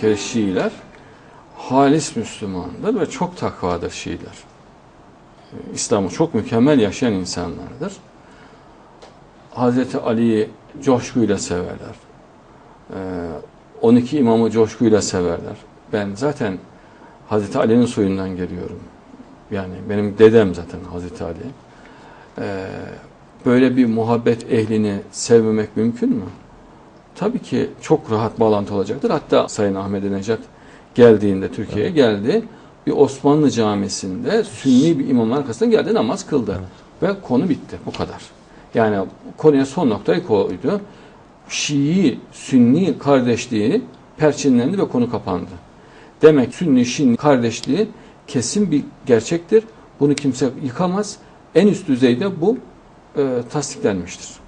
kere Şiiler halis Müslümandır ve çok takvadır Şiiler. Ee, İslam'ı çok mükemmel yaşayan insanlardır. Hazreti Ali'yi coşkuyla severler. Ee, 12 imamı coşkuyla severler. Ben zaten Hazreti Ali'nin soyundan geliyorum. Yani benim dedem zaten Hazreti Ali. Ee, böyle bir muhabbet ehlini sevmemek mümkün mü? Tabii ki çok rahat bağlantı olacaktır. Hatta Sayın Ahmet Necat geldiğinde Türkiye'ye geldi. Bir Osmanlı camisinde Sünni bir imamın arkasında geldi namaz kıldı. Ve konu bitti. Bu kadar. Yani konuya son noktayı koydu. Şii, Sünni kardeşliği perçinlendi ve konu kapandı. Demek Sünni, Şii kardeşliği kesin bir gerçektir. Bunu kimse yıkamaz. En üst düzeyde bu e, tasdiklenmiştir.